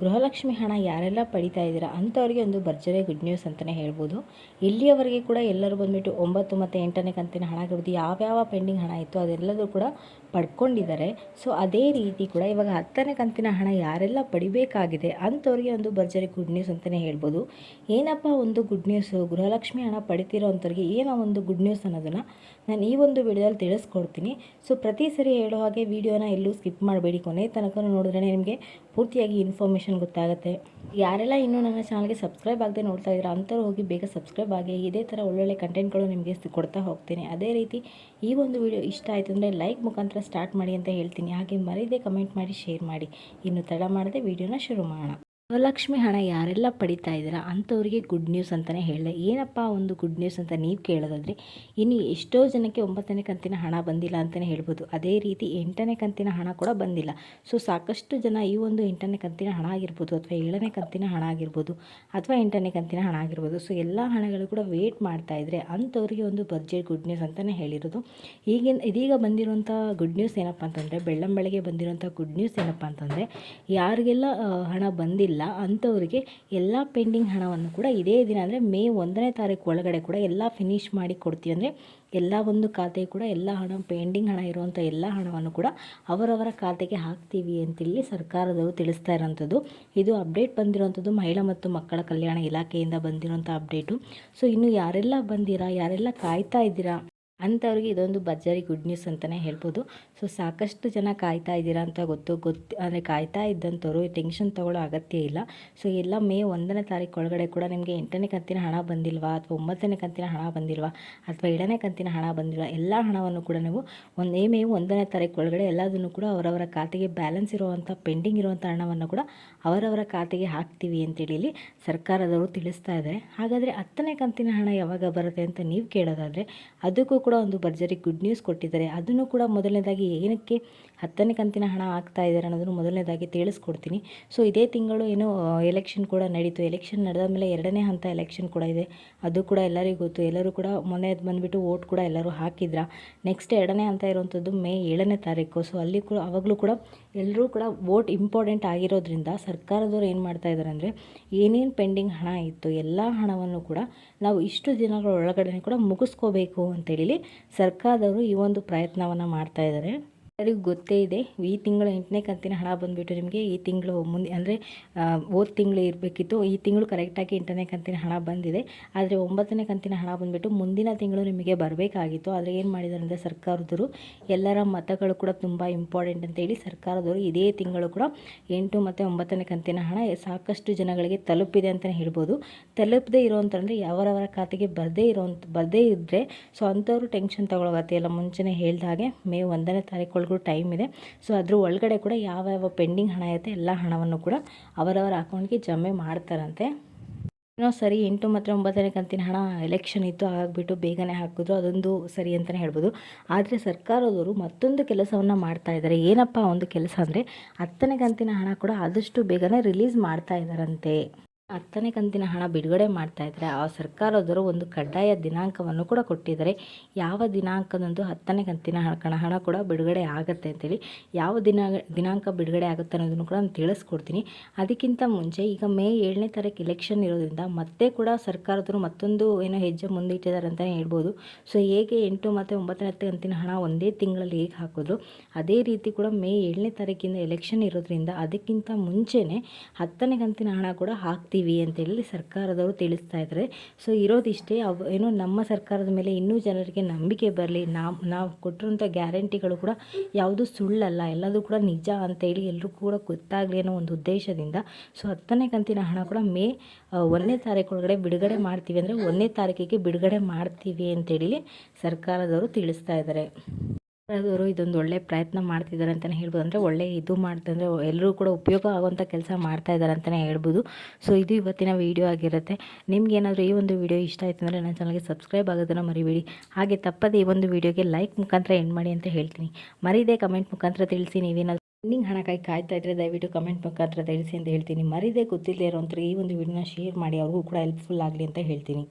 ಗೃಹಲಕ್ಷ್ಮಿ ಹಣ ಯಾರೆಲ್ಲ ಪಡಿತಾ ಇದ್ದೀರಾ ಅಂಥವ್ರಿಗೆ ಒಂದು ಭರ್ಜರಿ ಗುಡ್ ನ್ಯೂಸ್ ಅಂತಲೇ ಹೇಳ್ಬೋದು. ಇಲ್ಲಿಯವರೆಗೆ ಕೂಡ ಎಲ್ಲರೂ ಬಂದುಬಿಟ್ಟು ಒಂಬತ್ತು ಮತ್ತು ಎಂಟನೇ ಕಂತಿನ ಹಣ ಆಗಿರ್ಬೋದು ಯಾವ್ಯಾವ ಪೆಂಡಿಂಗ್ ಹಣ ಇತ್ತು ಅದೆಲ್ಲದೂ ಕೂಡ ಪಡ್ಕೊಂಡಿದ್ದಾರೆ. ಸೊ ಅದೇ ರೀತಿ ಕೂಡ ಇವಾಗ ಹತ್ತನೇ ಕಂತಿನ ಹಣ ಯಾರೆಲ್ಲ ಪಡಿಬೇಕಾಗಿದೆ ಅಂಥವ್ರಿಗೆ ಒಂದು ಭರ್ಜರಿ ಗುಡ್ ನ್ಯೂಸ್ ಅಂತಲೇ ಹೇಳ್ಬೋದು. ಏನಪ್ಪ ಒಂದು ಗುಡ್ ನ್ಯೂಸು ಗೃಹಲಕ್ಷ್ಮಿ ಹಣ ಪಡಿತಿರೋ ಅಂಥವ್ರಿಗೆ ಏನೋ ಒಂದು ಗುಡ್ ನ್ಯೂಸ್ ಅನ್ನೋದನ್ನು ನಾನು ಈ ಒಂದು ವಿಡಿಯೋದಲ್ಲಿ ತಿಳಿಸ್ಕೊಡ್ತೀನಿ. ಸೊ ಪ್ರತಿ ಸರಿ ಹೇಳೋ ಹಾಗೆ ವಿಡಿಯೋನ ಎಲ್ಲೂ ಸ್ಕಿಪ್ ಮಾಡಬೇಡಿ. ಕೊನೆ ತನಕ ನೋಡಿದ್ರೆ ನಿಮಗೆ ಪೂರ್ತಿಯಾಗಿ ಇನ್ಫಾರ್ಮೇಷನ್ ಗೊತ್ತಾಗುತ್ತೆ. ಯಾರೆಲ್ಲ ಇನ್ನೂ ನನ್ನ ಚಾನಲ್ಗೆ ಸಬ್ಸ್ಕ್ರೈಬ್ ಆಗದೆ ನೋಡ್ತಾ ಇದ್ದೀರಾ, ಅಂಥವ್ರು ಹೋಗಿ ಬೇಗ ಸಬ್ಸ್ಕ್ರೈಬ್ ಆಗಿ, ಇದೇ ಥರ ಒಳ್ಳೊಳ್ಳೆ ಕಂಟೆಂಟ್ಗಳು ನಿಮಗೆ ಕೊಡ್ತಾ ಹೋಗ್ತೀನಿ. ಅದೇ ರೀತಿ ಈ ಒಂದು ವಿಡಿಯೋ ಇಷ್ಟ ಆಯಿತು ಅಂದರೆ ಲೈಕ್ ಮುಖಾಂತರ ಸ್ಟಾರ್ಟ್ ಮಾಡಿ ಅಂತ ಹೇಳ್ತೀನಿ. ಹಾಗೆ ಮರೀದೆ ಕಮೆಂಟ್ ಮಾಡಿ, ಶೇರ್ ಮಾಡಿ. ಇನ್ನು ತಡ ಮಾಡದೆ ವಿಡಿಯೋನ ಶುರು ಮಾಡೋಣ. ಗೃಹಲಕ್ಷ್ಮಿ ಹಣ ಯಾರೆಲ್ಲ ಪಡಿತಾ ಇದ್ದೀರಾ ಅಂಥವ್ರಿಗೆ ಗುಡ್ ನ್ಯೂಸ್ ಅಂತಲೇ ಹೇಳಿದೆ. ಏನಪ್ಪ ಒಂದು ಗುಡ್ ನ್ಯೂಸ್ ಅಂತ ನೀವು ಕೇಳೋದಾದರೆ, ಇನ್ನು ಎಷ್ಟೋ ಜನಕ್ಕೆ ಒಂಬತ್ತನೇ ಕಂತಿನ ಹಣ ಬಂದಿಲ್ಲ ಅಂತಲೇ ಹೇಳ್ಬೋದು. ಅದೇ ರೀತಿ ಎಂಟನೇ ಕಂತಿನ ಹಣ ಕೂಡ ಬಂದಿಲ್ಲ. ಸೊ ಸಾಕಷ್ಟು ಜನ ಈ ಒಂದು ಎಂಟನೇ ಕಂತಿನ ಹಣ ಆಗಿರ್ಬೋದು ಅಥವಾ ಏಳನೇ ಕಂತಿನ ಹಣ ಆಗಿರ್ಬೋದು ಅಥವಾ ಎಂಟನೇ ಕಂತಿನ ಹಣ ಆಗಿರ್ಬೋದು. ಸೊ ಎಲ್ಲ ಹಣಗಳು ಕೂಡ ವೇಟ್ ಮಾಡ್ತಾ ಇದ್ದರೆ ಅಂಥವ್ರಿಗೆ ಒಂದು ಬಜೆಟ್ ಗುಡ್ ನ್ಯೂಸ್ ಅಂತಲೇ ಹೇಳಿರೋದು. ಈಗಿನ, ಇದೀಗ ಬಂದಿರುವಂಥ ಗುಡ್ ನ್ಯೂಸ್ ಏನಪ್ಪ ಅಂತಂದರೆ, ಬೆಳ್ಳಂಬೆಳಗ್ಗೆ ಬಂದಿರುವಂಥ ಗುಡ್ ನ್ಯೂಸ್ ಏನಪ್ಪ ಅಂತಂದರೆ, ಯಾರಿಗೆಲ್ಲ ಹಣ ಬಂದಿಲ್ಲ ಅಂಥವ್ರಿಗೆ ಎಲ್ಲ ಪೆಂಡಿಂಗ್ ಹಣವನ್ನು ಕೂಡ ಇದೇ ದಿನ ಅಂದರೆ ಮೇ ಒಂದನೇ ತಾರೀಕು ಒಳಗಡೆ ಕೂಡ ಎಲ್ಲ ಫಿನಿಶ್ ಮಾಡಿ ಕೊಡ್ತೀವಿ ಅಂದರೆ ಎಲ್ಲ ಒಂದು ಖಾತೆ ಕೂಡ ಎಲ್ಲ ಹಣ, ಪೆಂಡಿಂಗ್ ಹಣ ಇರುವಂಥ ಎಲ್ಲ ಹಣವನ್ನು ಕೂಡ ಅವರವರ ಖಾತೆಗೆ ಹಾಕ್ತೀವಿ ಅಂತೇಳಿ ಸರ್ಕಾರದವರು ತಿಳಿಸ್ತಾ ಇರೋಂಥದ್ದು. ಇದು ಅಪ್ಡೇಟ್ ಬಂದಿರುವಂಥದ್ದು ಮಹಿಳಾ ಮತ್ತು ಮಕ್ಕಳ ಕಲ್ಯಾಣ ಇಲಾಖೆಯಿಂದ ಬಂದಿರೋಂಥ ಅಪ್ಡೇಟು ಸೊ ಇನ್ನು ಯಾರೆಲ್ಲ ಬಂದಿರಾ, ಯಾರೆಲ್ಲ ಕಾಯ್ತಾ ಇದ್ದೀರಾ? ಅಂಥವ್ರಿಗೆ ಇದೊಂದು ಭರ್ಜರಿ ಗುಡ್ ನ್ಯೂಸ್ ಅಂತಲೇ ಹೇಳ್ಬೋದು. ಸೊ ಸಾಕಷ್ಟು ಜನ ಕಾಯ್ತಾ ಇದ್ದೀರಾ ಅಂತ ಗೊತ್ತು ಗೊತ್ತು, ಅಂದರೆ ಕಾಯ್ತಾ ಇದ್ದಂಥವ್ರು ಟೆನ್ಷನ್ ತಗೊಳ್ಳೋ ಅಗತ್ಯ ಇಲ್ಲ. ಸೊ ಎಲ್ಲ ಮೇ ಒಂದನೇ ತಾರೀಕು ಒಳಗಡೆ ಕೂಡ ನಿಮಗೆ ಎಂಟನೇ ಕಂತಿನ ಹಣ ಬಂದಿಲ್ವಾ, ಅಥವಾ ಒಂಬತ್ತನೇ ಕಂತಿನ ಹಣ ಬಂದಿಲ್ವಾ, ಅಥವಾ ಏಳನೇ ಕಂತಿನ ಹಣ ಬಂದಿಲ್ವಾ, ಎಲ್ಲ ಹಣವನ್ನು ಕೂಡ ನೀವು ಒಂದೇ ಮೇ ಒಂದನೇ ತಾರೀಕು ಒಳಗಡೆ ಎಲ್ಲದನ್ನು ಕೂಡ ಅವರವರ ಖಾತೆಗೆ ಬ್ಯಾಲೆನ್ಸ್ ಇರುವಂಥ ಪೆಂಡಿಂಗ್ ಇರುವಂಥ ಹಣವನ್ನು ಕೂಡ ಅವರವರ ಖಾತೆಗೆ ಹಾಕ್ತೀವಿ ಅಂತೇಳಿ ಸರ್ಕಾರದವರು ತಿಳಿಸ್ತಾ ಇದ್ದಾರೆ. ಹಾಗಾದರೆ ಹತ್ತನೇ ಕಂತಿನ ಹಣ ಯಾವಾಗ ಬರುತ್ತೆ ಅಂತ ನೀವು ಕೇಳೋದಾದರೆ, ಅದಕ್ಕೂ ಕೂಡ ಒಂದು ಭರ್ಜರಿ ಗುಡ್ ನ್ಯೂಸ್ ಕೊಟ್ಟಿದ್ದಾರೆ. ಅದನ್ನು ಕೂಡ ಮೊದಲನೇದಾಗಿ ಏನಕ್ಕೆ ಹತ್ತನೇ ಕಂತಿನ ಹಣ ಆಗ್ತಾ ಇದ್ದಾರೆ ಅನ್ನೋದನ್ನು ಮೊದಲನೇದಾಗಿ ತಿಳಿಸ್ಕೊಡ್ತೀನಿ. ಸೊ ಇದೇ ತಿಂಗಳು ಏನು ಎಲೆಕ್ಷನ್ ಕೂಡ ನಡೀತು. ಎಲೆಕ್ಷನ್ ನಡೆದ ಮೇಲೆ ಎರಡನೇ ಹಂತ ಎಲೆಕ್ಷನ್ ಕೂಡ ಇದೆ. ಅದು ಕೂಡ ಎಲ್ಲರಿಗೂ ಗೊತ್ತು. ಎಲ್ಲರೂ ಕೂಡ ಮೊನ್ನೆ ಬಂದುಬಿಟ್ಟು ವೋಟ್ ಕೂಡ ಎಲ್ಲರೂ ಹಾಕಿದ್ರ. ನೆಕ್ಸ್ಟ್ ಎರಡನೇ ಹಂತ ಇರುವಂಥದ್ದು ಮೇ ಏಳನೇ ತಾರೀಕು. ಸೊ ಅಲ್ಲಿ ಕೂಡ, ಅವಾಗಲೂ ಕೂಡ ಎಲ್ಲರೂ ಕೂಡ ವೋಟ್ ಇಂಪಾರ್ಟೆಂಟ್ ಆಗಿರೋದ್ರಿಂದ ಸರ್ಕಾರದವ್ರು ಏನು ಮಾಡ್ತಾ ಇದ್ದಾರೆ ಅಂದರೆ, ಏನೇನು ಪೆಂಡಿಂಗ್ ಹಣ ಇತ್ತು, ಎಲ್ಲ ಹಣವನ್ನು ಕೂಡ ನಾವು ಇಷ್ಟು ದಿನಗಳ ಒಳಗಡೆ ಕೂಡ ಮುಗಿಸ್ಕೋಬೇಕು ಅಂತೇಳಿ ಸರ್ಕಾರದವರು ಈ ಒಂದು ಪ್ರಯತ್ನವನ್ನು ಮಾಡ್ತಾ ಇದ್ದಾರೆ ಎಲ್ಲರಿಗೂ ಗೊತ್ತೇ ಇದೆ, ಈ ತಿಂಗಳ ಎಂಟನೇ ಕಂತಿನ ಹಣ ಬಂದುಬಿಟ್ಟು ನಿಮಗೆ ಈ ತಿಂಗಳು ಮುಂದೆ, ಅಂದರೆ ಹೋದ ತಿಂಗಳು ಇರಬೇಕಿತ್ತು, ಈ ತಿಂಗಳು ಕರೆಕ್ಟಾಗಿ ಎಂಟನೇ ಕಂತಿನ ಹಣ ಬಂದಿದೆ. ಆದರೆ ಒಂಬತ್ತನೇ ಕಂತಿನ ಹಣ ಬಂದುಬಿಟ್ಟು ಮುಂದಿನ ತಿಂಗಳು ನಿಮಗೆ ಬರಬೇಕಾಗಿತ್ತು. ಆದರೆ ಏನು ಮಾಡಿದ್ದಾರೆ ಅಂದರೆ, ಸರ್ಕಾರದವರು ಎಲ್ಲರ ಮತಗಳು ಕೂಡ ತುಂಬ ಇಂಪಾರ್ಟೆಂಟ್ ಅಂತೇಳಿ ಸರ್ಕಾರದವರು ಇದೇ ತಿಂಗಳು ಕೂಡ ಎಂಟು ಮತ್ತು ಒಂಬತ್ತನೇ ಕಂತಿನ ಹಣ ಸಾಕಷ್ಟು ಜನಗಳಿಗೆ ತಲುಪಿದೆ ಅಂತಲೇ ಹೇಳ್ಬೋದು. ತಲುಪದೇ ಇರೋವಂಥ ಅವರವರ ಖಾತೆಗೆ ಬರದೇ ಇರೋವಂಥ ಬರದೇ ಇದ್ದರೆ ಸೊ ಅಂಥವ್ರು ಟೆನ್ಷನ್ ತಗೊಳ್ಳೋಗತ್ತೆ ಎಲ್ಲ ಮುಂಚೆನೇ ಹೇಳಿದ ಹಾಗೆ, ಮೇ ಒಂದನೇ ತಾರೀಕು ಒಳಗೂ ಟೈಮ್ ಇದೆ. ಸೊ ಅದ್ರ ಒಳಗಡೆ ಕೂಡ ಯಾವ ಯಾವ ಪೆಂಡಿಂಗ್ ಹಣ ಇರುತ್ತೆ ಎಲ್ಲ ಹಣವನ್ನು ಕೂಡ ಅವರವರ ಅಕೌಂಟ್ಗೆ ಜಮೆ ಮಾಡ್ತಾರಂತೆ. ಏನೋ ಸರಿ ಎಂಟು ಮತ್ತು ಒಂಬತ್ತನೇ ಕಂತಿನ ಹಣ ಎಲೆಕ್ಷನ್ ಇತ್ತು, ಆಗಿಬಿಟ್ಟು ಬೇಗನೆ ಹಾಕಿದ್ರು. ಅದೊಂದು ಸರಿ ಅಂತಲೇ ಹೇಳ್ಬೋದು. ಆದರೆ ಸರ್ಕಾರದವರು ಮತ್ತೊಂದು ಕೆಲಸವನ್ನು ಮಾಡ್ತಾ ಇದ್ದಾರೆ. ಏನಪ್ಪ ಒಂದು ಕೆಲಸ ಅಂದರೆ ಹತ್ತನೇ ಕಂತಿನ ಹಣ ಕೂಡ ಆದಷ್ಟು ಬೇಗನೆ ರಿಲೀಸ್ ಮಾಡ್ತಾ ಇದ್ದಾರಂತೆ. ಹತ್ತನೇ ಕಂತಿನ ಹಣ ಬಿಡುಗಡೆ ಮಾಡ್ತಾ ಇದ್ದರೆ ಆ ಸರ್ಕಾರದವರು ಒಂದು ಕಡ್ಡಾಯ ದಿನಾಂಕವನ್ನು ಕೂಡ ಕೊಟ್ಟಿದ್ದಾರೆ. ಯಾವ ದಿನಾಂಕದಂದು ಹತ್ತನೇ ಕಂತಿನ ಹಣ ಹಣ ಕೂಡ ಬಿಡುಗಡೆ ಆಗುತ್ತೆ ಅಂತೇಳಿ ಯಾವ ದಿನ ದಿನಾಂಕ ಬಿಡುಗಡೆ ಆಗುತ್ತೆ ಅನ್ನೋದನ್ನು ಕೂಡ ನಾನು ತಿಳಿಸ್ಕೊಡ್ತೀನಿ. ಅದಕ್ಕಿಂತ ಮುಂಚೆ ಈಗ ಮೇ ಏಳನೇ ತಾರೀಕು ಎಲೆಕ್ಷನ್ ಇರೋದ್ರಿಂದ ಮತ್ತೆ ಕೂಡ ಸರ್ಕಾರದವರು ಮತ್ತೊಂದು ಏನೋ ಹೆಜ್ಜೆ ಮುಂದಿಟ್ಟಿದ್ದಾರೆ ಅಂತಲೇ ಹೇಳ್ಬೋದು. ಸೊ ಹೇಗೆ ಎಂಟು ಮತ್ತು ಒಂಬತ್ತನೇ ಕಂತಿನ ಹಣ ಒಂದೇ ತಿಂಗಳಲ್ಲಿ ಹೇಗೆ ಹಾಕೋದು ಅದೇ ರೀತಿ ಕೂಡ ಮೇ ಏಳನೇ ತಾರೀಕಿಂದ ಎಲೆಕ್ಷನ್ ಇರೋದ್ರಿಂದ ಅದಕ್ಕಿಂತ ಮುಂಚೆನೇ ಹತ್ತನೇ ಕಂತಿನ ಹಣ ಕೂಡ ಹಾಕ್ತೀವಿ ಅಂತೇಳಿ ಸರ್ಕಾರದವರು ತಿಳಿಸ್ತಾ ಇದ್ದಾರೆ. ಸೊ ಇರೋದಿಷ್ಟೇ ಅವು ಏನೋ ನಮ್ಮ ಸರ್ಕಾರದ ಮೇಲೆ ಇನ್ನೂ ಜನರಿಗೆ ನಂಬಿಕೆ ಬರಲಿ, ನಾವು ನಾವು ಕೊಟ್ಟಿರುವಂಥ ಗ್ಯಾರಂಟಿಗಳು ಕೂಡ ಯಾವುದು ಸುಳ್ಳಲ್ಲ, ಎಲ್ಲದೂ ಕೂಡ ನಿಜ ಅಂತೇಳಿ ಎಲ್ಲರೂ ಕೂಡ ಗೊತ್ತಾಗಲಿ ಅನ್ನೋ ಒಂದು ಉದ್ದೇಶದಿಂದ. ಸೊ ಹತ್ತನೇ ಕಂತಿನ ಹಣ ಕೂಡ ಮೇ ಒಂದನೇ ತಾರೀಕು ಒಳಗಡೆ ಬಿಡುಗಡೆ ಮಾಡ್ತೀವಿ ಅಂದರೆ ಒಂದನೇ ತಾರೀಕಿಗೆ ಬಿಡುಗಡೆ ಮಾಡ್ತೀವಿ ಅಂತೇಳಿ ಸರ್ಕಾರದವರು ತಿಳಿಸ್ತಾ ಇದ್ದಾರೆ. ಸರ್ಕಾರದವರು ಇದೊಂದು ಒಳ್ಳೆ ಪ್ರಯತ್ನ ಮಾಡ್ತಿದ್ದಾರೆ ಅಂತಲೇ ಹೇಳ್ಬೋದು. ಅಂದರೆ ಒಳ್ಳೆ ಇದು ಮಾಡ್ತಂದರೆ ಎಲ್ಲರೂ ಕೂಡ ಉಪಯೋಗ ಆಗುವಂಥ ಕೆಲಸ ಮಾಡ್ತಾ ಇದ್ದಾರೆ ಅಂತಲೇ ಹೇಳ್ಬೋದು. ಸೊ ಇದು ಇವತ್ತಿನ ವೀಡಿಯೋ ಆಗಿರುತ್ತೆ. ನಿಮ್ಗೆ ಏನಾದರೂ ಈ ಒಂದು ವಿಡಿಯೋ ಇಷ್ಟ ಆಯಿತು ಅಂದರೆ ನನ್ನ ಚಾನಲ್ಗೆ ಸಬ್ಸ್ಕ್ರೈಬ್ ಆಗೋದನ್ನು ಮರಿಬೇಡಿ. ಹಾಗೆ ತಪ್ಪದೆ ಈ ಒಂದು ವಿಡಿಯೋಗೆ ಲೈಕ್ ಮುಖಾಂತರ ಎಂಡ್ ಮಾಡಿ ಅಂತ ಹೇಳ್ತೀನಿ. ಮರಿದೇ ಕಮೆಂಟ್ ಮುಖಾಂತರ ತಿಳಿಸಿ. ನೀವೇನಾದರೂ ಪೆಂಡಿಂಗ್ ಹಣಕ್ಕಾಗಿ ಕಾಯ್ತಾ ಇದ್ದರೆ ದಯವಿಟ್ಟು ಕಮೆಂಟ್ ಮುಖಾಂತರ ತಿಳಿಸಿ ಅಂತ ಹೇಳ್ತೀನಿ. ಮರಿದೇ ಗೊತ್ತಿಲ್ಲದೆ ಇರೋಂಥವ್ರಿಗೆ ಈ ಒಂದು ವಿಡಿಯೋನ ಶೇರ್ ಮಾಡಿ. ಅವ್ರಿಗೂ ಕೂಡ ಹೆಲ್ಪ್ಫುಲ್ ಆಗಲಿ ಅಂತ ಹೇಳ್ತೀನಿ.